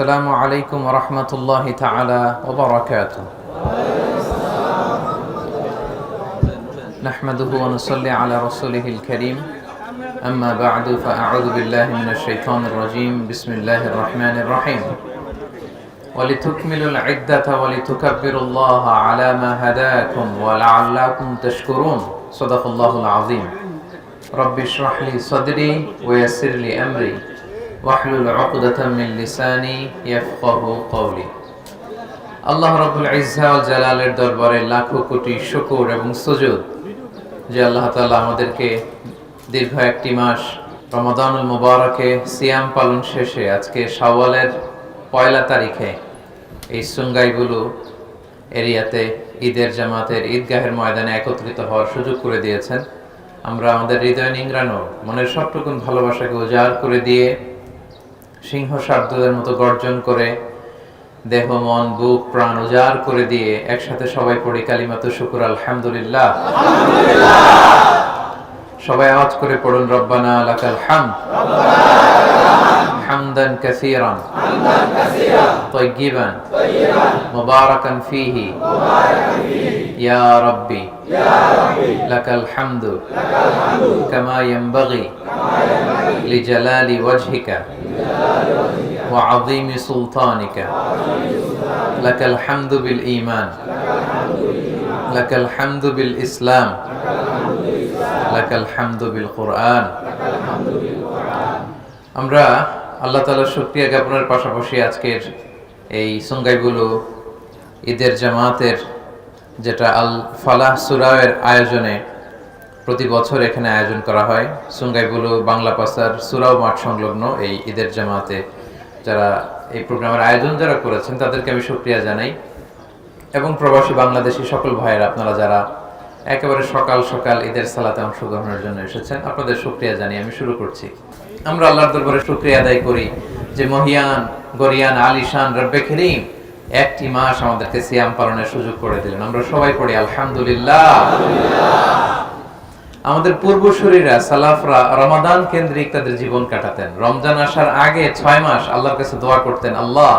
السلام عليكم ورحمة الله تعالى وبركاته. نحمده ونصلي على رسوله الكريم. أما بعد فأعوذ بالله من الشيطان الرجيم. بسم الله الرحمن الرحيم. ولتكملوا العدة ولتكبروا الله على ما هداكم ولعلكم تشكرون. صدق الله العظيم. رب اشرح لي صدري ويسر لي أمري. واحلل عقدة من لساني يفقه قولي আল্লাহ রব্বুল ইজ্জা ওয়াল জালালের দরবারে লাখো কোটি শুকর এবং সুজুদ যে আল্লাহ তাআলা আমাদেরকে দীর্ঘ একটি মাস রমাদানুল মুবারকে সিয়াম পালন শেষে আজকে শাওয়ালের পয়লা তারিখে এই সুঙ্গাইগুলো এরিয়াতে ঈদের জামাতের ঈদগাহের ময়দানে একত্রিত হওয়ার সুযোগ করে দিয়েছেন আমরা আমাদের হৃদয় নিংড়ানো মনের সবটুকুন ভালোবাসাকে উজাড় করে দিয়ে সিংহ শাব্দদের মতো গর্জন করে দেহ মন বুক প্রাণ উজাড় করে দিয়ে একসাথে সবাই পড়ি কালিমাত শুকুর আলহামদুলিল্লাহ সবাই আওয়াজ করে পড়ুন রব্বানা লাকাল হামদ হামদান কাসীরান طيبا مباركا فيه يا ربي لك الحمد كما ينبغي لجلال وجهك وعظيم سلطانك لك الحمد بالإيمان لك الحمد بالإسلام لك الحمد بالقرآن আমরা আল্লাহ তালার শুক্রিয়া জ্ঞাপনের পাশাপাশি আজকের এই সঙ্গাইগুলো ঈদের জামাতের যেটা আল ফালাহ সুরাওয়ের আয়োজনে প্রতি বছর এখানে আয়োজন করা হয়। সুঙ্গাইগুলো, বাংলা পাসার, সুরাও মাঠ সংলগ্ন এই ঈদের জামাতে যারা এই প্রোগ্রামের আয়োজন যারা করেছেন, তাদেরকে আমি শুক্রিয়া জানাই। এবং প্রবাসী বাংলাদেশি সকল ভাইয়েরা, আপনারা যারা একেবারে সকাল সকাল ঈদের সালাতে অংশগ্রহণের জন্য এসেছেন, আপনাদের শুক্রিয়া জানিয়ে আমি শুরু করছি। আমরা আল্লাহর দরবারে শুক্রিয়া আদায় করি যে মহিয়ান, গরিয়ান, আলিশান, রব্বে করিম একটি মাস আমাদেরকে সিয়াম পালনের সুযোগ করে দিলেন। আমরা সবাই পড়ি, আলহামদুলিল্লাহ। আমাদের পূর্বসূরীরা সালাফরা রমাদান কেন্দ্রিক তাদের জীবন কাটাতেন। রমজান আসার আগে ছয় মাস আল্লাহর কাছে দোয়া করতেন, আল্লাহ,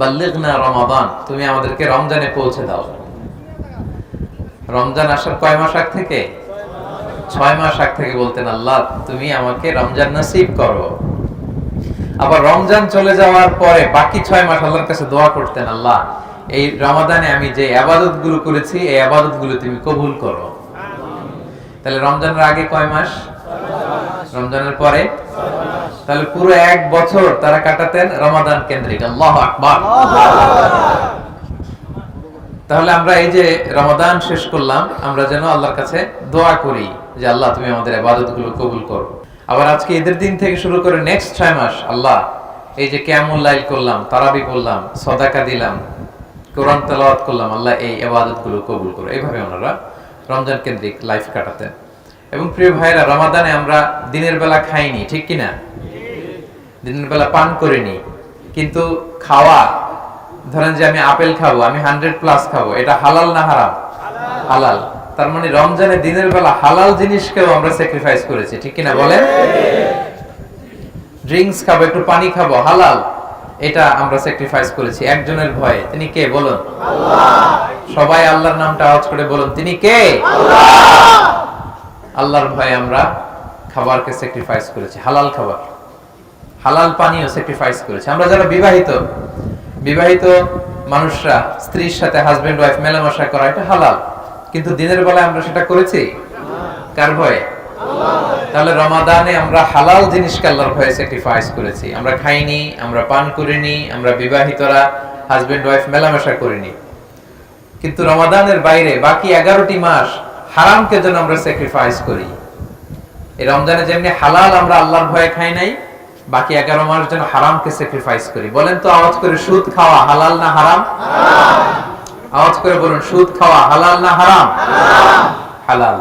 বাল্লিগনা রমাদান, তুমি আমাদেরকে রমজানে পৌঁছে দাও। রমজান আসার কয় মাস আগ থেকে? ছয় মাস আগ থেকে বলতেন, আল্লাহ, তুমি আমাকে রমজান নসিব করো। আবার রমজান চলে যাওয়ার পরে বাকি ছয় মাস আল্লাহর কাছে দোয়া করতেন, আল্লাহ, এই রমাদানে আমি যে আবাদতগুলো করেছি, এই আবাদতগুলো তুমি কবুল করো। তাহলে রমজানের আগে কয় মাস? রমজানের পরে? তাহলে পুরো এক বছর তারা কাটাতেন রমাদান কেন্দ্রিক। আল্লাহ আকবার। তাহলে আমরা এই যে রমাদান শেষ করলাম, আমরা যেন আল্লাহর কাছে দোয়া করি যে আল্লাহ তুমি আমাদের আবাদতগুলো কবুল করো। আবার আজকে ঈদের দিন থেকে শুরু করে নেক্সট ছয় মাস, আল্লাহ, এই যে কেমন লাইল করলাম, তারাবি করলাম, সদাকা দিলাম, কোরআন তালাওয়াত করলাম, আল্লাহ এই আবাদতগুলো কবুল করো। এইভাবে ওনারা রমজান কেন্দ্রিক লাইফ কাটাতেন এবং প্রিয় ভাইরা রমাদানে আমরা দিনের বেলা খাইনি, ঠিক কিনা? দিনের বেলা পান করিনি। কিন্তু খাওয়া, ধরেন যে আমি আপেল খাব, আমি হান্ড্রেড প্লাস খাব, এটা হালাল না হারাম? হালাল। তার মানে রমজানে দিনের বেলা হালাল জিনিসকেও আমরা স্যাক্রিফাইস করেছি, ঠিক কিনা বলেন? ড্রিঙ্কস খাব, একটু পানি খাব, হালাল। এটা আমরা স্যাক্রিফাইস করেছি, একজনের ভয়ে। তিনি কে, বলুন? সবাই আল্লাহর নামটা আওয়াজ করে বলুন তিনি কে? আল্লাহর ভয়ে আমরা খাবারকে স্যাক্রিফাইস করেছি হালাল খাবার। হালাল পানিও স্যাক্রিফাইস করেছি। আমরা যারা বিবাহিত বিবাহিত মানুষরা স্ত্রীর সাথে হাজবেন্ড ওয়াইফ মেলামেশা করা এটা হালাল। কিন্তু দিনের বেলায় আমরা সেটা করেছি? কার ভয়ে? তাহলে রমাদানে আমরা হালাল জিনিসকে আল্লাহর ভয়ে স্যাক্রিফাইস করেছি। আমরা খাইনি আমরা পান করিনি আমরা বিবাহিতরা হাজবেন্ড ওয়াইফ মেলামেশা করিনি। কিন্তু রমাদানের বাইরে বাকি এগারোটি মাস হারামকে যেন আমরা স্যাক্রিফাইস করি। এই রমজানে যেমনি হালাল আমরা আল্লাহর ভয়ে খাই নাই, বাকি এগারো মাস যেন হারামকে স্যাক্রিফাইস করি। বলেন তো, আওয়াজ করে সুদ খাওয়া হালাল না হারাম? আওয়াজ করে বলুন, সুদ খাওয়া হালাল না হারাম? হালাল।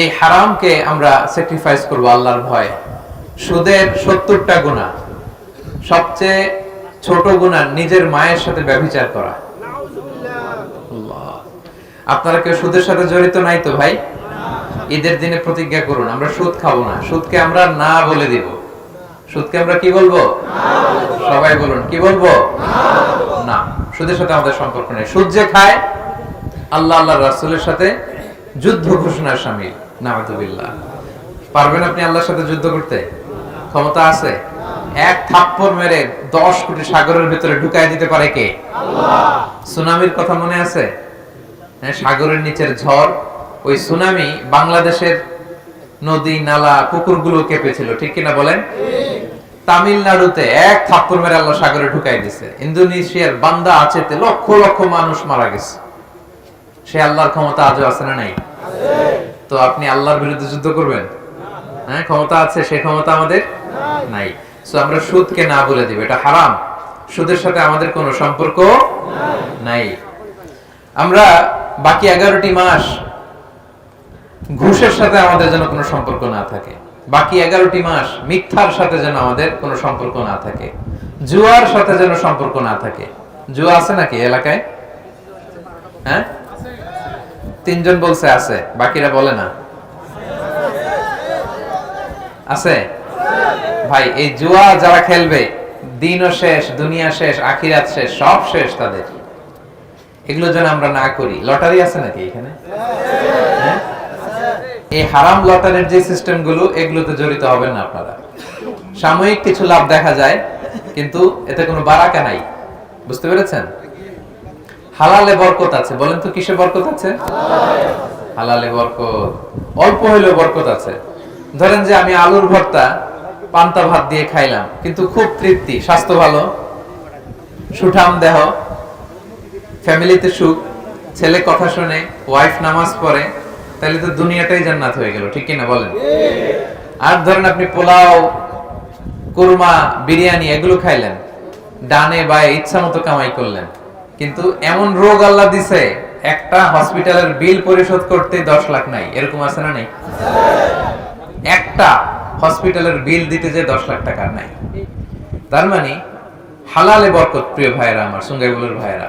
এই হারামকে আমরা স্যাক্রিফাইস করব আল্লাহর ভয়ে। সুদের সত্তরটা গুণা সবচেয়ে ছোট গুণা নিজের মায়ের সাথে ব্যভিচার করা। আপনারা কেউ সুদের সাথে জড়িত নাই তো ভাই? ঈদের দিনে প্রতিজ্ঞা করুন, আমরা সুদ খাব না। সুদকে আমরা না বলে দিব। সুদকে আমরা কি বলব? সবাই বলুন, কি বলব? না, সুদের সাথে আমাদের সম্পর্ক নেই। সুদ যে খায়, আল্লাহ আল্লাহ রাসুলের সাথে যুদ্ধ ঘোষণার সামিল নাউযুবিল্লাহ পারবেন আপনি আল্লাহর সাথে যুদ্ধ করতে? ক্ষমতা আছে? এক থাপ্পড় মেরে দশ কোটি সাগরের ভিতরে ঢুকাই দিতে পারে কে? সুনামির কথা মনে আছে? সাগরের নিচের ঝড়, ওই সুনামি বাংলাদেশের নদী, নালা, পুকুরগুলো কেঁপেছিল, ঠিক কিনা বলেন? তামিলনাড়ুতে এক থাপ্পড় মেরে আল্লাহ সাগরে ঢুকাই দিছে। ইন্দোনেশিয়ার বান্দা আছেতে লক্ষ লক্ষ মানুষ মারা গেছে। সে আল্লাহর ক্ষমতা আজও আছে না নাই? তো আপনি আল্লাহর বিরুদ্ধে যুদ্ধ করবেন? হ্যাঁ ক্ষমতা আছে, সে ক্ষমতা আমাদের নাই। সো আমরা সুদকে না বলে দিব, এটা হারাম। সুদের সাথে আমাদের কোনো সম্পর্ক নাই। আমরা বাকি এগারোটি মাস ঘুষের সাথে আমাদের যেন কোনো সম্পর্ক না থাকে। বাকি এগারোটি মাস মিথ্যার সাথে যেন আমাদের কোনো সম্পর্ক না থাকে। জুয়ার সাথে যেন সম্পর্ক না থাকে। জুয়া আছে নাকি এলাকায়? হ্যাঁ? তিনজন বলছে আছে, বাকিরা বলে না। আছে? ভাই, এই জুয়া যারা খেলবে, দিনও শেষ, দুনিয়া শেষ, আখিরাত শেষ, সব শেষ তাদের। এগুলো যেন আমরা না করি। লটারি আছে নাকি এখানে? হ্যাঁ? এই হারাম লটারির যে সিস্টেমগুলো এগুলোতে জড়িত হবেন না আপনারা। সাময়িক কিছু লাভ দেখা যায়, কিন্তু এতে কোনো বারাকা নাই। বুঝতে পেরেছেন? হালালে বরকত আছে। বলেন তো, কিসে বরকত আছে? হালালে বরকত। অল্প হইলেও বরকত আছে। ধরেন যে আমি আলুর ভর্তা, পান্তা ভাত দিয়ে খাইলাম, কিন্তু খুব তৃপ্তি, স্বাস্থ্য ভালো, সুঠাম দেহ ফ্যামিলিতে সুখ, ছেলে কথা শুনে ওয়াইফ নামাজ পড়ে, তাহলে তো দুনিয়াটাই জান্নাত হয়ে গেল, ঠিক কিনা বলেন? আর ধরেন আপনি পোলাও, কুরমা, বিরিয়ানি এগুলো খাইলেন, ডানে বায়ে ইচ্ছা মতো কামাই করলেন, কিন্তু এমন রোগ আল্লাহ দিছে, একটা হসপিটালের বিল পরিশোধ করতে দশ লাখ নাই, এরকম আছে না নেই? একটা হসপিটালের বিল দিতে যে দশ লাখ টাকার নাই। তার মানে হালালে বরকত, প্রিয় ভাইয়েরা আমার, সুঙ্গাইবুলের ভাইয়েরা।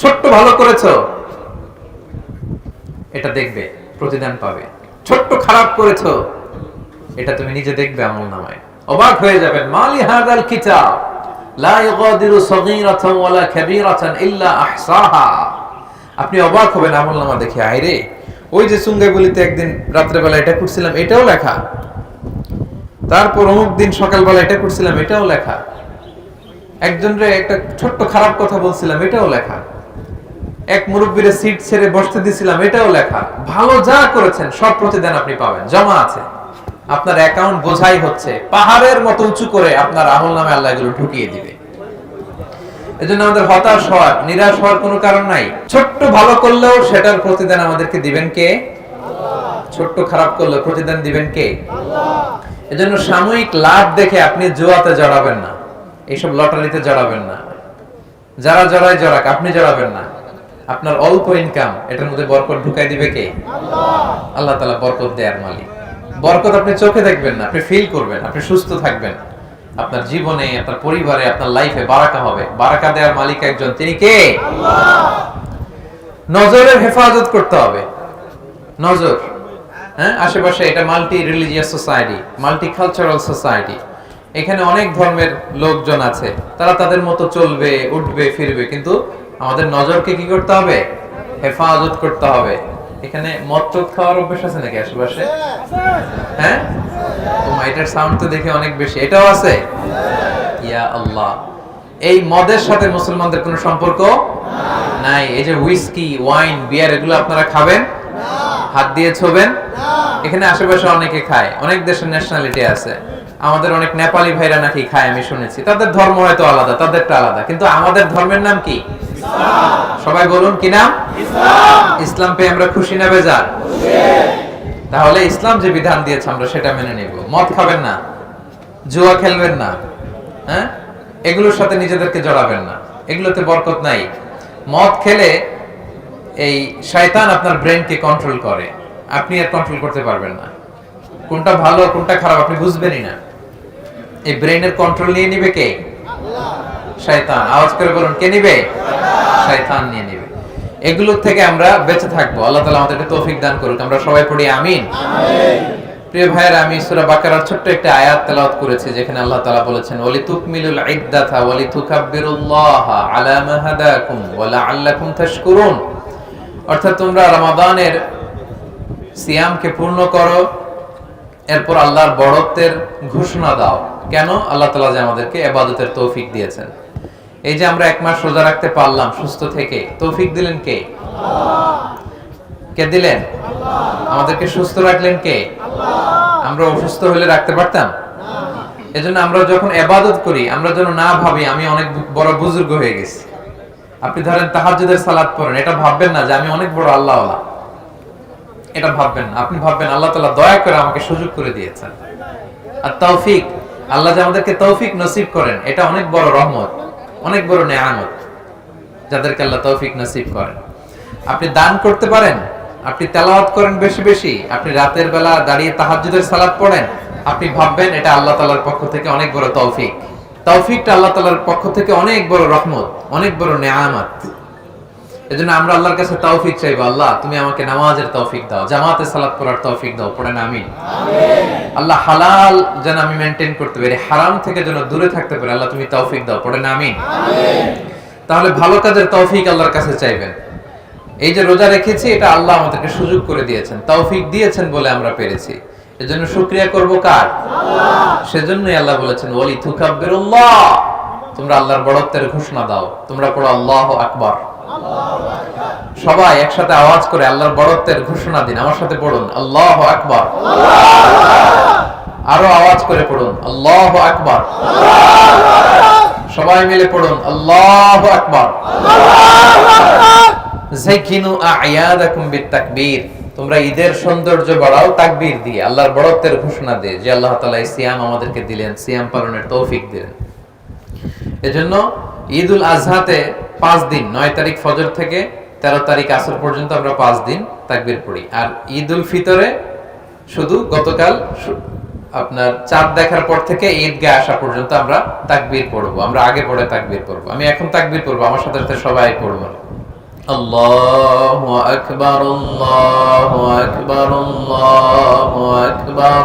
ছোট্ট ভালো এটা দেখবে, প্রতিদান পাবে। ছোট্ট খারাপ এটা তুমি নিজে দেখবে আমল নামায়। অবাক হয়ে যাবেন, মালি কিতাব? আপনি অবাক হবেন আমল নামা দেখে, আইরে, ওই যে সুঙ্গাই বলিতে একদিন রাত্রেবেলা এটা করছিলাম, এটাও লেখা। তারপর অমুক দিন সকালবেলা এটা করছিলাম, এটাও লেখা। একজনরে একটা ছোট্ট খারাপ কথা বলছিলাম, এটাও লেখা। এক মুরব্বীরে সিট ছেড়ে বসতে দিছিলাম, এটাও লেখা। ভালো যা করেছেন, সব প্রতিদান আপনি পাবেন, জমা আছে। আপনার অ্যাকাউন্ট বোঝাই হচ্ছে, পাহাড়ের মতো উঁচু করে আপনার আমল নামে আল্লাহ এগুলো ঢুকিয়ে দিবে। এজন্য আমাদের হতাশ হওয়ার, নিরাশ হওয়ার কোনো কারণ নাই। ছোট্ট ভালো করলেও সেটার প্রতিদান আমাদেরকে দিবেন কে? ছোট্ট খারাপ করলেও প্রতিদান দিবেন কে? এজন্য সাময়িক লাভ দেখে আপনি জোয়াতে জড়াবেন না। এইসব লটারিতে জড়াবেন না। যারা জড়ায় জড়াক, আপনি জড়াবেন না। আপনার অল্প ইনকাম এটার মধ্যে বরকত ঢুকাই দিবে কে? আল্লাহ তালা বরকত দেয়ার মালিক। বরকত আপনি চোখে দেখবেন না, আপনি ফিল করবেন, আপনি সুস্থ থাকবেন। আপনার জীবনে, আপনার পরিবারে, আপনার লাইফে বারাকা হবে। বারাকা দেওয়ার মালিক একজন, তিনি কে? নজরের হেফাজত করতে হবে। নজর হ্যাঁ? আশেপাশে এটা multi religious society multicultural society এখানে অনেক ধর্মের লোকজন আছে। তারা তাদের মতো চলবে, উঠবে, ফিরবে। কিন্তু আমাদের নজরকে কি করতে হবে? হেফাজত করতে হবে। এখানে মদ টদ খাওয়ার অভ্যাস আছে নাকি আশেপাশে? হ্যাঁ? এটার সাউন্ড তো দেখে অনেক বেশি। এটাও আছে? ইয়া আল্লাহ। এই মদের সাথে মুসলমানদের কোনো সম্পর্ক নাই? এই যে হুইস্কি ওয়াইন বিয়ার এগুলো আপনারা খাবেন? হাত দিয়ে ছোবেন? এখানে আশেপাশে অনেকে খায়। অনেক দেশের ন্যাশনালিটি আছে। আমাদের অনেক নেপালি ভাইরা নাকি খায় আমি শুনেছি। তাদের ধর্ম হয়তো আলাদা তাদেরটা আলাদা। কিন্তু আমাদের ধর্মের নাম কি? সবাই বলুন কি নাম? ইসলাম। পেয়ে আমরা খুশি না বেজার? তাহলে ইসলাম যে বিধান দিয়েছে আমরা সেটা মেনে নেব। মদ খাবেন না জুয়া খেলবেন না হ্যাঁ? এগুলোর সাথে নিজেদেরকে জড়াবেন না। এগুলোতে বরকত নাই। মদ খেলে এই শয়তান আপনার ব্রেনকে কন্ট্রোল করে। আপনি আর কন্ট্রোল করতে পারবেন না। কোনটা ভালো কোনটা খারাপ আপনি বুঝবেনই না। এই ব্রেনের কন্ট্রোল নিয়ে নিবে কে? শয়তান। আওয়াজ করে বলুন কে নিবে? শয়তান নিয়ে নিবে। এগুলোর থেকে আমরা বেঁচে থাকব। আল্লাহ তাআলা আমাদেরকে তৌফিক দান করুক। আমরা সবাই পড়ি আমিন। প্রিয় ভাইয়ের আমি সূরা বাকারার ছোট্ট একটা আয়াত তেলাওয়াত করেছি যেখানে আল্লাহ তাআলা বলেছেন ওয়ালি তুকমিলুল ইদ্দাতা ওয়ালি তুকাব্বিরুল্লাহ আলা মা হাদাকুম ওয়া লাআল্লাকুম তাশকুরুন। অর্থাৎ তোমরা রমাদানের সিয়ামকে পূর্ণ করো এরপর আল্লাহর বড়ত্বের ঘোষণা দাও। কেন? আল্লাহ তালা যে আমাদেরকে এবাদতের তৌফিক দিয়েছেন। এই যে আমরা এক মাস রোজা রাখতে পারলাম, সুস্থ থেকে, তৌফিক দিলেন কে? কে দিলেন? আমাদেরকে সুস্থ রাখলেন কে? আমরা অসুস্থ হলে রাখতে পারতাম? এজন্য আমরা যখন এবাদত করি, আমরা যেন না ভাবি, আমি অনেক বড় বুজুর্গ হয়ে গেছি। আপনি ধরেন তাহাজ্জুদের সালাত পড়েন, এটা ভাববেন না যে আমি অনেক বড় আল্লাহ আল্লাহ এটা ভাববেন না। আপনি ভাববেন, আল্লাহ তাআলা দয়া করে আমাকে সুযোগ করে দিয়েছেন। আর তৌফিক, আল্লাহ যে আমাদেরকে তৌফিক নসিব করেন, এটা অনেক বড় রহমত, অনেক বড় নেয়ামত, যাদেরকে আল্লাহ তৌফিক নসিব করেন। আপনি দান করতে পারেন, আপনি তেলাওয়াত করেন বেশি বেশি, আপনি রাতের বেলা দাঁড়িয়ে তাহাজ্জুদের সালাত পড়েন, আপনি ভাববেন এটা আল্লাহ তাআলার পক্ষ থেকে অনেক বড় তৌফিক। তৌফিকটা আল্লাহ তাআলার পক্ষ থেকে অনেক বড় রহমত, অনেক বড় নেয়ামত। এজন্য আমরা আল্লাহর কাছে তৌফিক চাইব। আল্লাহ তুমি আমাকে নামাজের তৌফিক দাও জামাতে সালাত পড়ার তৌফিক দাও পড়েন আমিন। আল্লাহ হালাল যেন আমি মেনটেন করতে পারি হারাম থেকে যেন দূরে থাকতে পারি আল্লাহ তুমি তৌফিক দাও পড়েন আমিন। তাহলে ভালো কাজের তৌফিক আল্লাহর কাছে চাইবেন। এই যে রোজা রেখেছি এটা আল্লাহ আমাদেরকে সুযোগ করে দিয়েছেন তৌফিক দিয়েছেন বলে আমরা পেরেছি। এজন্য শুকরিয়া করব কার? সেজন্যই আল্লাহ বলেছেন ওয়ালি তুকাব্বিরুল্লাহ তোমরা আল্লাহর বড়ত্বের ঘোষণা দাও। তোমরা পড়ো আল্লাহু আকবার। সবাই একসাথে আওয়াজ করে আল্লাহর বড়ত্বের ঘোষণা দিন। আমার সাথে পড়ুন। আল্লাহ আকবার। আরও আওয়াজ করে পড়ুন। আল্লাহ আকবার। সবাই মিলে পড়ুন। আল্লাহ আকবার। যাইকিনু আয়াদাকুম বিতাকবীর তোমরা ঈদের সৌন্দর্য বাড়াও, তাকবীর দিয়ে। আল্লাহর বড়ত্বের ঘোষণা দিয়ে যে আল্লাহ তাআলা সিয়াম আমাদেরকে দিলেন। সিয়াম পালনের তৌফিক দিলেন। এজন্য ঈদ উল আজহাতে পাঁচ দিন, নয় তারিখ ফজর থেকে তেরো তারিখ আসর পর্যন্ত আমরা পাঁচ দিন তাকবির পড়ি। আর ঈদ উল ফিতরে শুধু গতকাল আপনার চাঁদ দেখার পর থেকে ঈদগাহ আসা পর্যন্ত আমরা তাকবীর পড়ব। আমরা আগে পড়ে তাকবির পড়ব। আমি এখন তাকবির পড়ব, আমার সাথে সাথে সবাই পড়ব আল্লাহু আকবার আল্লাহু আকবার আল্লাহু আকবার।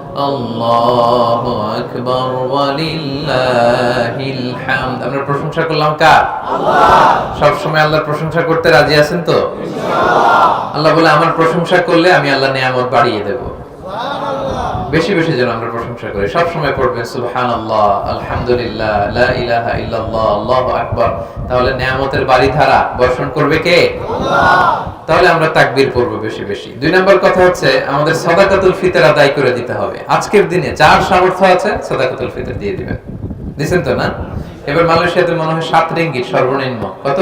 আল্লাহু আকবার ওয়ালিল্লাহিল হামদ আমরা প্রশংসা করলাম কার? আল্লাহ। আল্লাহর প্রশংসা করতে রাজি আছেন তো? আল্লাহ বলে আমার প্রশংসা করলে আমি আল্লাহ নিয়ামত বাড়িয়ে দেবো। বেশি বেশি যেন আমরা প্রশংসা করি। সব সময় পড়বেন সুবহানাল্লাহ আলহামদুলিল্লাহ লা ইলাহা ইল্লাল্লাহ আল্লাহু আকবার। তাহলে নিয়ামতের বাড়ি ধারা বর্ষণ করবে কে? তাহলে আমরা তাকবীর পড়ব বেশি বেশি। দুই নম্বর কথা হচ্ছে আমাদের সাদাকাতুল ফিতর আদায় করে দিতে হবে। আজকের দিনে যার সামর্থ্য আছে সাদাকাতুল ফিতর দিয়ে দিবেন। দিছেন তো না? এবার মালয়েশিয়াতে মনে হয় সাত রিঙ্গিত সর্বনিম্ন। কত?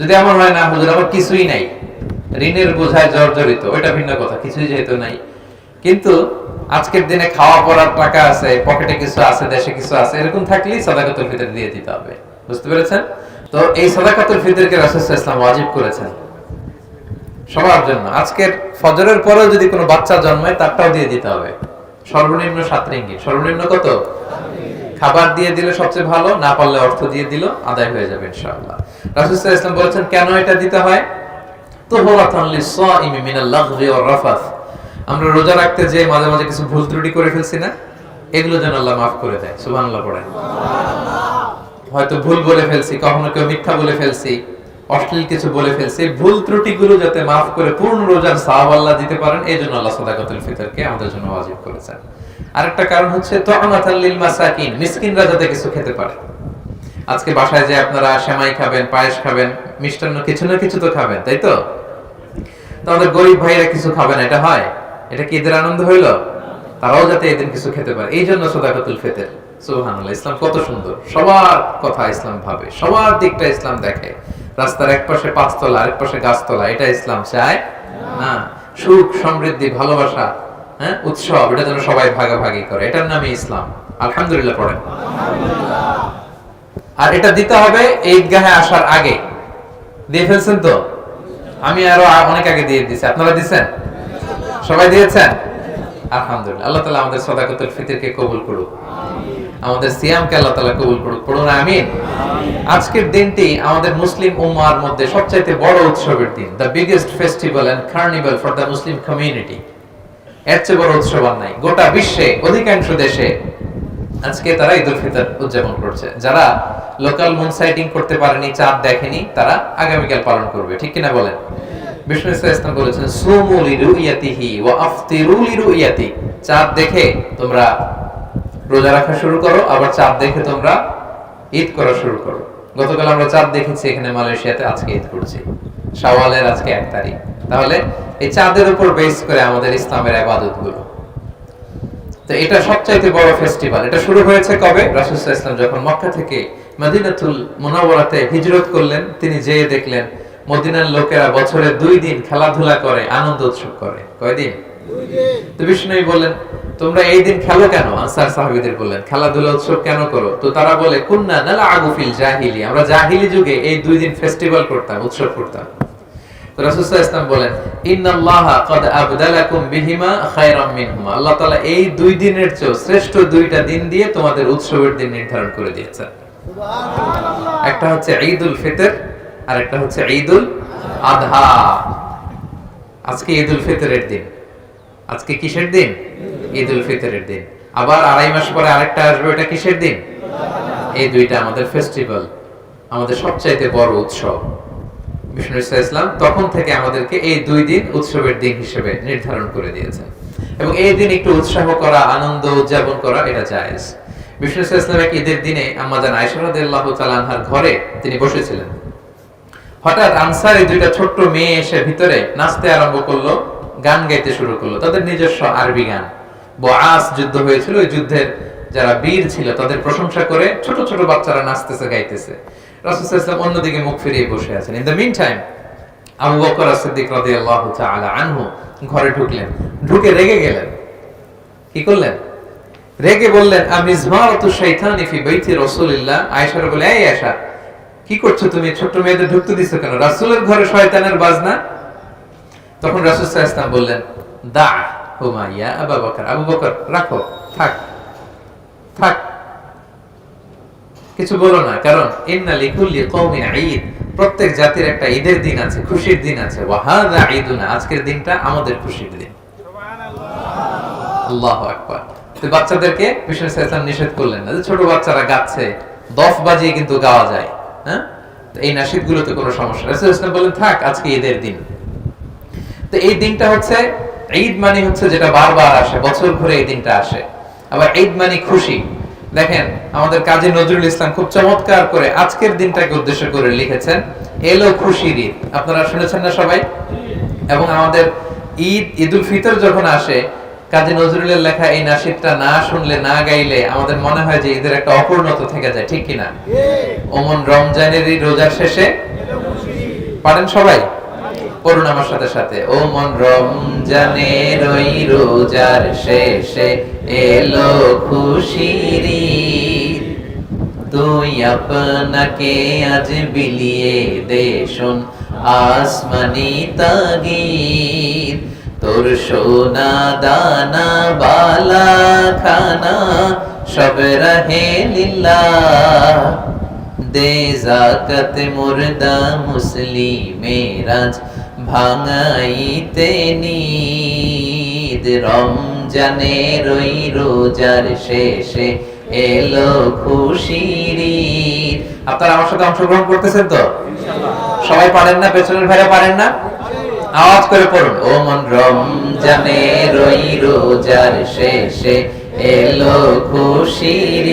যদি আমার হয় না হুজুর আমার কিছুই নাই। ঋণের বোঝায় জর্জরিত ওইটা ভিন্ন কথা কিছুই যেহেতু নাই। কিন্তু আজকের দিনে খাওয়া পড়ার টাকা আছে, পকেটে কিছু আছে, দেশে কিছু আছে, এরকম থাকলেই সাদাকাতুল ফিতর দিয়ে দিতে হবে। বুঝতে পেরেছেন? তো এই সাদাকাতুল ফিতরকে রাসূল ওয়াসাল্লাম ওয়াজিব করেছেন। সবার জন্য। আজকের ফজরের পরেও যদি কোনো বাচ্চা জন্মায়, তারটাও দিয়ে দিতে হবে। সর্বনিম্ন সাত রিঙ্গিত সর্বনিম্ন কত? খাবার দিয়ে দিলে সবচেয়ে ভালো, না পারলে অর্থ দিয়ে দিল আদায় হয়ে যাবে ইনশাআল্লাহ। রাসূল ওয়াসাল্লাম বলেছেন, কেন এটা দিতে হয়? তুহরাতান লিস-সাইমি মিনাল লাগহি ওয়ার রাফাথ। আমরা রোজা রাখতে যে মাঝে মাঝে কিছু ভুল ত্রুটি করে ফেলছি না, এগুলো যেন আল্লাহ মাফ করে দেয়। সুবহানাল্লাহ পড়েন। হয়তো ভুল বলে ফেলছি, কখনো কেউ মিথ্যা বলে ফেলছি, অশ্লীল কিছু বলে ফেলছি, ভুল ত্রুটিগুলো যাতে মাফ করে পূর্ণ রোজার সাহাব আল্লাহ দিতে পারেন, এই জন্য আল্লাহ সাদাকাতুল ফিতরকে আমাদের জন্য ওয়াজিব করেছেন। আরেকটা কারণ হচ্ছে তুআনাতাল লিল মাসাকিন, মিসকিনরা যাতে কিছু খেতে পারে। আজকে বাসায় যে আপনারা সেমাই খাবেন, পায়েস খাবেন, মিষ্টান্ন কিছু না কিছু তো খাবেন, তাই তো? তো আমাদের গরিব ভাইরা কিছু খাবে না, এটা হয়? এটা কি এদের আনন্দ হইল? তারাও যাতে এদিন কিছু খেতে পারে। এই জন্য সদাকাতুল ফিতর। সুবহানাল্লাহ, ইসলাম কত সুন্দর। সবার কথা ইসলাম ভাবে, সবার দিকটা ইসলাম দেখে। রাস্তার এক পাশে পাঁচতলা, আরেক পাশে গাছতলা, এটা ইসলাম চায়? না। সুখ, সমৃদ্ধি, ভালোবাসা হ্যাঁ? উৎসব, এটা যেন সবাই ভাগাভাগি করে। এটার নামই ইসলাম। আলহামদুলিল্লাহ পড়েন। আর এটা দিতে হবে ঈদগাহে আসার আগে। দিয়ে ফেলছেন তো? আমি আরও অনেক আগে দিয়ে দিছি। আপনারা দিছেন? সবাই দিয়েছেন? আলহামদুলিল্লাহ। আল্লাহ তাআলা আমাদের সদাকতুল ফিতরকে কবুল করুক। আমাদের সিয়ামকে আল্লাহ তাআলা কবুল করুক। আমিন। আজকের দিনটি আমাদের মুসলিম উম্মার মধ্যে সবচাইতে বড় উৎসবের দিন। The biggest festival and carnival for the Muslim community এর চেয়ে বড় উৎসব আর নাই। গোটা বিশ্বে অধিকাংশ দেশে আজকে তারা ঈদ উল ফিতর উদযাপন করছে। যারা লোকাল মুন সাইটিং করতে পারেনি চাঁদ দেখেনি তারা আগামীকাল পালন করবে। ঠিক কিনা বলেন? বিষ্ণু ইসলাম বলেছেন, সুমু চাঁদ দেখে তোমরা রোজা রাখা শুরু করো, আবার চাঁদ দেখে তোমরা ঈদ করা শুরু করো। গতকাল আমরা চাঁদ দেখেছি, এখানে মালয়েশিয়াতে আজকে ঈদ করছি। আজকে এক তারিখ। তাহলে এই চাঁদের উপর বেস করে আমাদের ইসলামের আবাদতগুলো তো এটা সবচাইতে বড় ফেস্টিভ্যাল এটা শুরু হয়েছে কবে? রাসূল ওয়াসাল্লাম যখন মক্কা থেকে মদিনাতুল মুনাওয়ারাতে হিজরত করলেন, তিনি যেয়ে দেখলেন মদিনার লোকেরা বছরে দুই দিন খেলাধুলা করে আনন্দ উৎসব করে। কয়দিন? তো বিষ্ণুই বললেন তোমরা এই দিন খেলো কেন? আনসার সাহাবীদের বললেন খেলাধুলা উৎসব কেন করো? তো তারা বলে কুন্না নালা আগুফিল জাহিলি। আমরা জাহিলি যুগে এই দুই দিন ফেস্টিভ্যাল করতাম উৎসব করতাম। সাল্লাল্লাহু বলেন ইন্নাল্লাহা ক্বাদ আবদালাকুম বিহিমা খায়রাম মিনহুমা। আল্লাহ তাআলা এই দুই দিনের চেয়ে শ্রেষ্ঠ দুইটা দিন দিয়ে তোমাদের উৎসবের দিন নির্ধারণ করে দিয়েছেন। একটা হচ্ছে ঈদুল ফিতর আর একটা হচ্ছে ঈদুল আদহা আজকে ঈদুল ফিতরের দিন। আজকে কিসের দিন? ঈদুল ফিতরের দিন। আবার আড়াই মাস পরে আরেকটা আসবে, ওটা কিসের দিন? এই দুইটা আমাদের ফেস্টিভ্যাল আমাদের সবচাইতে বড় উৎসব। বিষ্ণু ইসা ইসলাম তখন থেকে আমাদেরকে এই দুই দিন উৎসবের দিন হিসেবে নির্ধারণ করে দিয়েছে। এবং এই দিন একটু উৎসাহ করা, আনন্দ উদযাপন করা, এটা জায়েজ। বিষ্ণু ইসা ইসলাম এক ঈদের দিনে তাআলা আনহার ঘরে তিনি বসেছিলেন। হঠাৎ আনসারি দুইটা ছোট্ট মেয়ে এসে ভিতরে নাচতে আরম্ভ করল, গান গাইতে শুরু করল। তাদের নিজস্ব আরবি গান। বআস যুদ্ধ হয়েছিল। ওই যুদ্ধের যারা বীর ছিল, তাদের প্রশংসা করে ছোট ছোট বাচ্চারা নাচতেছে, গাইতেছে। রাসূল ওয়াসাল্লাম অন্যদিকে মুখ ফিরিয়ে বসে আছেন। In the meantime Abu Bakr as-সিদ্দিক রাদিয়াল্লাহু তাআলা আনহু ঘরে ঢুকলেন। ঢুকে রেগে গেলেন। কি করলেন? রেগে বললেন আমিজমারাতু শাইতানি ফি বাইতি রাসূলিল্লাহ। আয়েশা বলে এই আয়েশা কি করছ তুমি? ছোট্ট মেয়েদের ঢুকতে দিছো কেন? রাসূলের ঘরে শয়তানের বাজনা? তখন রাসূল সাল্লাল্লাহু বললেন দা আবু বকর। আবু বকর, রাখো, থাক থাক। কিছু বলো না, কারণ ইন্না লিকুল্লি কওমিন ঈদ। প্রত্যেক জাতির একটা ঈদের দিন আছে, খুশির দিন আছে। ওয়া হাযা ঈদুনা, আজকের দিনটা আমাদের খুশির দিন। আল্লাহু আকবার। তো বাচ্চাদেরকে সাল্লাল্লাহু নিষেধ করলেন না যে ছোট বাচ্চারা গাচ্ছে, দফ বাজিয়ে কিন্তু গাওয়া যায়। হ্যাঁ? কোনো সমস্যা রাসূল ইসলাম বলেন থাক, আজকে ঈদের দিন। তো এই দিনটা হচ্ছে, ঈদ মানে হচ্ছে যেটা বারবার আসে, বছর ঘুরে এই দিনটা আসে। আবার ঈদ মানে খুশি। দেখেন, আমাদের কাজী নজরুল ইসলাম খুব চমৎকার করে আজকের দিনটাকে উদ্দেশ্য করে লিখেছেন, এলো খুশির ঈদ। আপনারা শুনেছেন না সবাই? এবং আমাদের ঈদ, ঈদুল ফিতর যখন আসে কাজী নজরুলের লেখা এই নাসিদটা না শুনলে, না গাইলে আমাদের মনে হয় যে ঈদের একটা অপূর্ণতা থেকে যায়, ঠিক কিনা? ওমন রমজানেরই রোজার শেষে? পারেন সবাই? করুন আমার সাথে সাথে। ও মন রমজানের ওই রোজার শেষে এলো খুশির। তুই আপনাকে আজ বিলিয়ে দে শোন, আসমানি তাগিদ। তোর সোনা দানা বালা খানা সব রহে লীলা। দে জাকাত মুর্দা মুসলিমেরাজ ভাঙাইতে নিদ। রমজানে রই রোজার শেষে এলো খুশির। আপনারা আমার সাথে অংশগ্রহণ করতেছেন তো? সবাই পারেন না? পেছনের ভাইরা পারেন না? আওয়াজ করে পড়ুন। ও মন রমজানে রই রোজার শেষে এলো খুশির।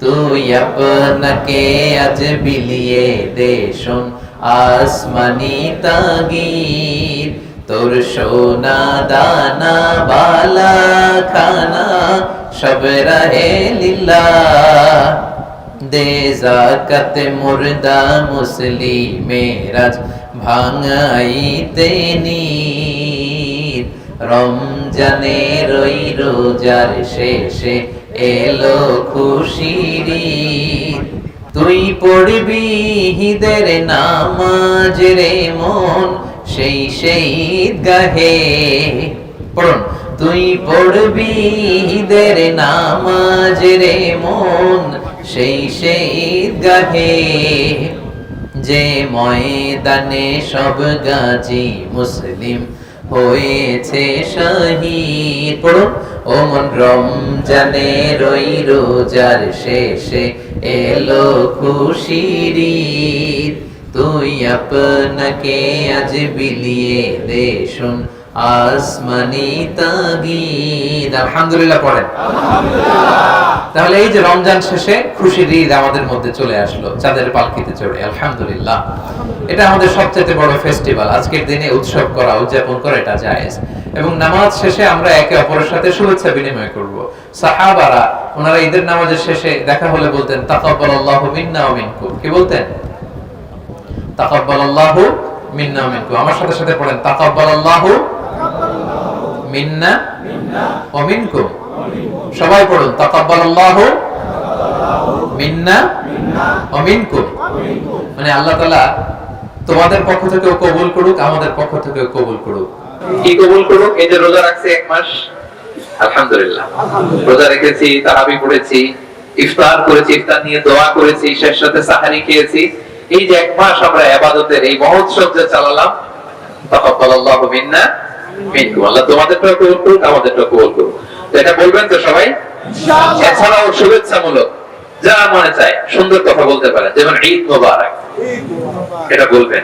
তুই আপনাকে আজ বিলিয়ে দে আসমানি তাগির তোর সোনা দানা বালা খানা সব রহে লীলা। দে জাকাত মুর্দা মুসলিমেরাজ ভাঙাইতে নির রমজানে রই রোজার শেষে এলো খুশির। তুই পড়বি হিদের নামাজ রে মন সেই সেই গাহে পড়ুন তুই পড়বি ঈদের নামাজ রে মন সেই সেই গাহে যে ময়দানে সব গাজী মুসলিম হয়েছে শহীদ পড়ুন ও মন রমজানে রই রোজার শেষে এলো খুশির। তুই আপনাকে আজ বিলিয়ে দে শুন তাহলে এই যে রমজান শেষে খুশির ঈদ আমাদের মধ্যে চলে আসলো, চাঁদের পালকিতে চড়ে। আলহামদুলিল্লাহ। এটা আমাদের সবচেয়ে বড় ফেস্টিভ্যাল আজকের দিনে উৎসব করা, উদযাপন করা এটা জায়েজ। এবং নামাজ শেষে আমরা একে অপরের সাথে শুভেচ্ছা বিনিময় করব। সাহাবারা, ওনারা ঈদের নামাজের শেষে দেখা হলে বলতেন, তাকাব্বালাল্লাহু মিন্না ওয়া মিনকুম। কি বলতেন? তাকাব্বালাল্লাহু মিন্না ওয়া মিনকুম। আমার সাথে সাথে পড়েন, তাকাব্বালাল্লাহু মিন্না সবাই পড়ুন মিন্না মানে আল্লাহ তোমাদের পক্ষ থেকেও কবুল করুক, আমাদের পক্ষ থেকেও কবুল করুক। কি কবুল করুক? এই যে রোজা রাখছে এক মাস, আলহামদুলিল্লাহ। রোজা রেখেছি, তারাবি পড়েছি, ইফতার করেছি, ইফতার নিয়ে দোয়া করেছি শেষ সাথে সাহারি খেয়েছি। এই যে এক মাস আমরা ইবাদতের এই মহোৎসব যে চালালাম, তাকাব্বালাল্লাহু মিন্না মিনকুম আল্লাহ তোমাদেরটাও কবুল করুক আমাদেরটাও কবুল করুক। এটা বলবেন তো সবাই? এছাড়াও শুভেচ্ছামূলক যা মনে চায় সুন্দর কথা বলতে পারে যেমন ঈদ মোবারক। এটা বলবেন।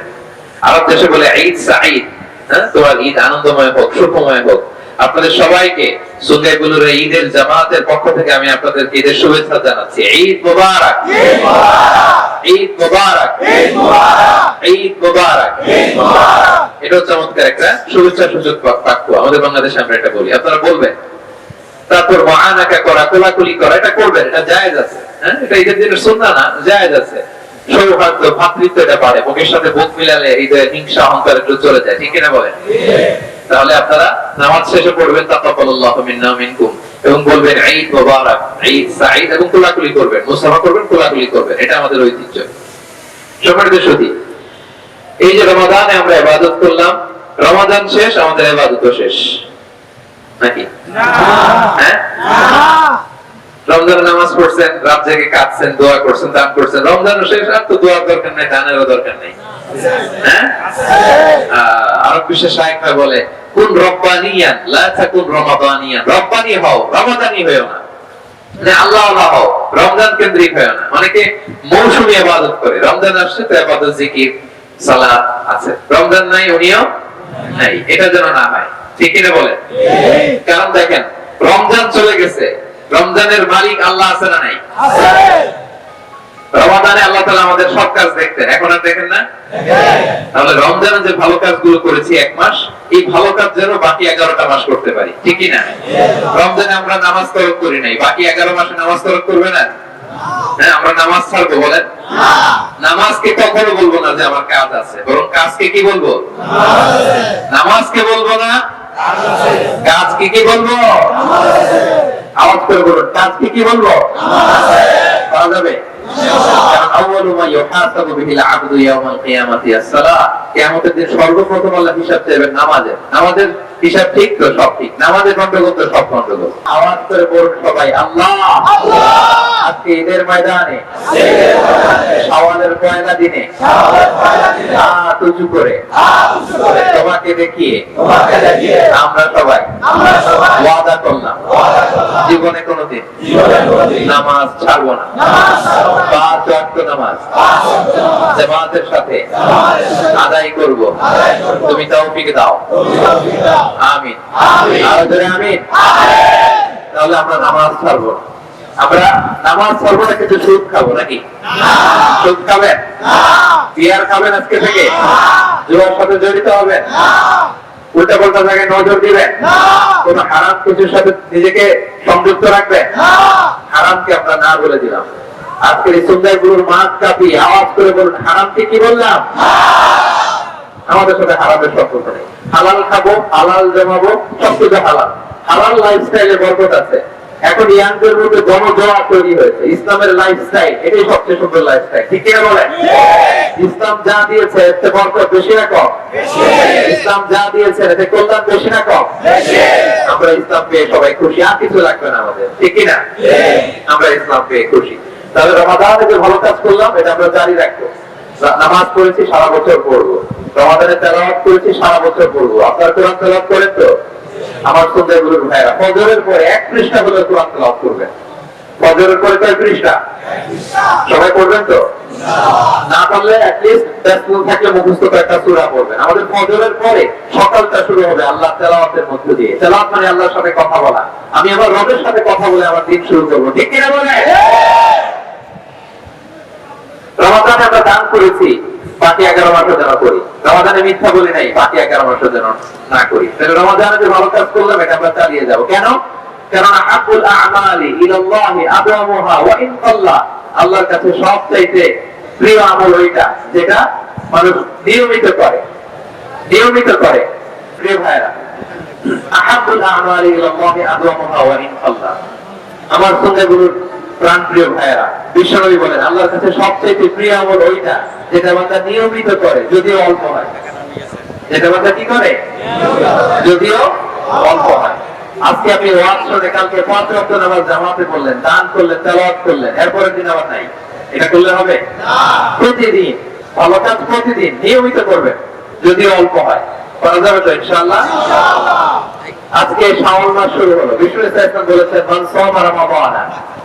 আরব দেশে বলে ঈদ সাঈদ হ্যাঁ? তোমার ঈদ আনন্দময় হোক সুখময় হোক। আপনাদের সবাইকে সুঙ্গাইগুলোর ঈদের জামাতের পক্ষ থেকে আমি আপনাদেরকে ঈদের শুভেচ্ছা জানাচ্ছি। ঈদ মোবারক। ঈদ মোবারক। ঈদ মোবারক। এটাও চমৎকার একটা শুভেচ্ছা সূচক বাক্য আমাদের বাংলাদেশে আমরা এটা বলি। আপনারা বলবেন তারপর মহানাকা করা কোলাকুলি করা এটা করবেন? এটা জায়েজ আছে। হ্যাঁ এটা ঈদের দিনের সুন্নাহ না জায়েজ আছে। সৌহার্দ্য ভাতৃত্ব এটা বাড়ে। বুকের সাথে বুক মিলালে হৃদয়ে হিংসা অহংকার একটু চলে যায়। ঠিক কিনা বলেন? তাহলে আপনারা নামাজ শেষে পড়বেন তাকাব্বালাল্লাহু মিন্না মিনকুম এবং বলবেন ঈদ মোবারক ঈদ সাঈদ এবং কোলাকুলি করবেন মুসাফা করবেন কোলাকুলি করবেন। এটা আমাদের ঐতিহ্য। সম্মানিত সুধী এই যে রমাদানে আমরা ইবাদত করলাম রমাদান শেষ আমাদের ইবাদত শেষ। নাকি? হ্যাঁ? রমজানের নামাজ পড়ছেন রাত জেগে কাঁদছেন দোয়া করছেন দান করছেন। রমজান শেষ আর তো দোয়ার দরকার নেই দানেরও দরকার নেই। শায়েখরা বলে, কোন লা তাকুন রব্বানি হও, রমাদানি না। যে আল্লাহ আল্লাহ হও, রমজান কেন্দ্রিক হয় না। অনেকে মৌসুমী ইবাদত করে, রমজান আসছে তো ইবাদত জিকির, সালাত আছে। রমজান নাই, উনিও নাই। এটা যেন না হয়। ঠিক কিনা বলেন? কারণ দেখেন, রমজান চলে গেছে। রমজানের মালিক আল্লাহ আছে না নাই? রমাদানে আল্লাহ তাআলা আমাদের সব কাজ দেখতেন। এখন আর দেখেন না? তাহলে রমজানে যে ভালো কাজগুলো করেছি এক মাস, এই ভালো কাজ যেন বাকি এগারোটা মাস করতে পারি। ঠিক কি না রমজানে আমরা নামাজ তরক করি নাই। বাকি এগারো মাসে নামাজ তরক করবে না? হ্যাঁ আমরা নামাজ ছাড়বো বলেন? নামাজকে কখনো বলব না যে আমার কাজ আছে। বরং কাজকে কি বলব? নামাজকে বলব না? কাজকে কি বলব? আওয়াজ করে বলুন, কাজকে কি বলব? করা যাবে? সর্বপ্রথম আল্লাহ হিসাব চাইবেন নামাজের। নামাজের হিসাব ঠিক তো সব ঠিক? নামাজের গন্ডগোল তো সব গন্ডগোল আওয়াজ করে বলুন সবাই আল্লাহ! আজকে ঈদের ময়দানে সওয়ালের পয়লা দিনে উঁচু করে তোমাকে দেখিয়ে আমরা সবাই ওয়াদা করলাম। জীবনে কোনোদিন নামাজ ছাড়বো না। পাঁচ নামাজ। জামাতের সাথে আদায় করব। তুমি তৌফিক দাও। আমিন। আমিন। তাহলে আমরা নামাজ ছাড়বো। আমরা নামাজ ছাড়বো না কিন্তু সুদ খাব নাকি? সুদ খাবেন? বিয়ার খাবেন আজকে থেকে? জুয়ার সাথে জড়িত হবেন? উল্টা পাল্টা জায়গায় নজর দিবেন? কোন হারাম কিছুর সাথে নিজেকে সংযুক্ত রাখবেন? হারামকে আমরা না বলে দিলাম। আজকের এই সুন্দর গুরুর মাছ কাপি আওয়াজ করে বলুন হারামকে কি বললাম? আমাদের সাথে হারামের সম্পর্ক নেই। হালাল খাব হালাল জমাবো সবকিছু হালাল। হালাল লাইফস্টাইলে বরকত আছে। এখন ইয়াংদের মধ্যে গণজোয়া তৈরি হয়েছে। ইসলামের লাইফস্টাইল এটাই সবচেয়ে সুন্দর লাইফস্টাইল ঠিক কিনা বলেন? ইসলাম যা দিয়েছে এতে বরকত বেশি না কম। ইসলাম যা দিয়েছে এতে কল্যাণ বেশি না কম। আমরা ইসলাম পেয়ে সবাই খুশি। আর কিছু লাগবে না আমাদের। ঠিক কিনা? আমরা ইসলাম পেয়ে খুশি। তাহলে রমাদানে যে ভালো কাজ করলাম এটা আমরা জারি রাখব। নামাজ পড়েছি, সারা বছর পড়ব। রমাদানে তেলাওয়াত করেছি, সারা বছর পড়ব। আপনার কোরআন তেলাওয়াত করেন তো? আমার সুন্দর গুরুর ভাইরা ফজরের পরে এক পৃষ্ঠা হলে কোরআন তেলাওয়াত করবেন। ফজরের পরে কয় পৃষ্ঠা? সবাই পড়বেন তো? না পারলে থাকলে মুখস্থ একটা সূরা পড়বেন। আমাদের ফজরের পরে সকালটা শুরু হবে আল্লাহ তেলাওয়াতের মধ্য দিয়ে। তেলাওয়াত মানে আল্লাহর সাথে কথা বলা। আমি আমার রবের সাথে কথা বলে আমার দিন শুরু করব। ঠিক কিনা বলে রমাদানে আমরা দান করেছি, বাকি এগারো মাসও যেন করি। রমাদানে মিথ্যা বলি নাই, বাকি এগারো মাসও যেন না করি। তাহলে রমাদানে যে ভালো কাজ করলাম, এটা আমরা চালিয়ে যাব। কেন? কেননা আমালি ইলাল্লাহি আদওয়ামুহা ওয়া আল্লাহর কাছে সব চাইতে প্রিয় আমল ওইটা, যেটা মানুষ নিয়মিত করে। নিয়মিত করে। প্রিয় ভাইরা আহাবুল আমালি ইলাল্লাহি আদওয়ামুহা ওয়া ইন আমার সঙ্গে গুরুর প্রাণ প্রিয় ভাইয়েরা বিশ্বনবী বলেন আল্লাহর কাছে সবচেয়ে প্রিয় আমল ওইটা যেটা বান্দা নিয়মিত করে যদিও অল্প হয়। যেটা বান্দা কি করে? যদিও অল্প হয়। আজকে আপনি ওয়াজ শুনে কালকে পাঁচ রক্ত নামাজ জামাতে করলেন দান করলেন তেলাওয়াত করলেন এরপরের দিন আবার নাই। এটা করলে হবে? প্রতিদিন ভালো কাজ প্রতিদিন নিয়মিত করবেন যদিও অল্প হয়। করা যাবে তো ইনশাআল্লাহ? আজকে শাওয়াল মাস শুরু হলো। বিষ্ণু ইসলাম বলেছেন মান সামা রমাদানা।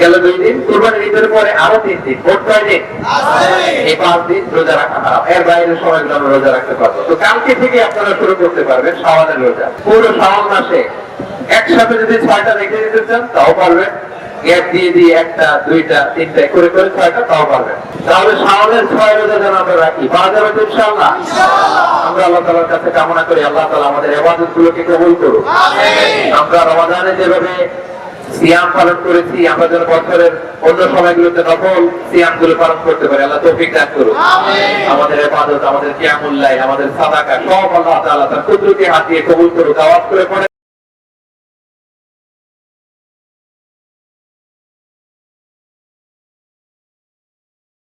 গেল দুই দিন কোরবানির ঈদের পরে আরও তিন দিন মোট কয় দিন? এই পাঁচ দিন রোজা রাখা হারাম। এর বাইরে সময়গুলো আমরা রোজা রাখতে পারব। তো কালকে থেকে আপনারা শুরু করতে পারবেন শাওয়ালের রোজা। পুরো শাওয়াল মাসে একসাথে যদি ছয়টা রেখে দিতে চান তাও পারবেন। গ্যাপ দিয়ে দিয়ে একটা দুইটা তিনটা করে করে ছয়টা তাও পারবেন। তাহলে শাওয়ালের ছয় রোজা যেন আমরা রাখি। পাওয়া যাবে তো ইনশাআল্লাহ? আমরা আল্লাহ তাআলার কাছে কামনা করি আল্লাহ তাআলা আমাদের ইবাদত গুলোকে কবুল করুন আমরা রমাদানে যেভাবে সিয়াম পালন করেছি আমরা যেন বছরের অন্য সময়গুলোতে নকল সিয়ামগুলো পালন করতে পারি। আল্লাহ তৌফিক দান করুন আমাদের এবাদত আমাদের কিয়ামুল্লাহ আমাদের সাদাকা সব আল্লাহ তাআলা তার কুদরতি হাত দিয়ে কবুল করুক আওয়াজ করে পড়ে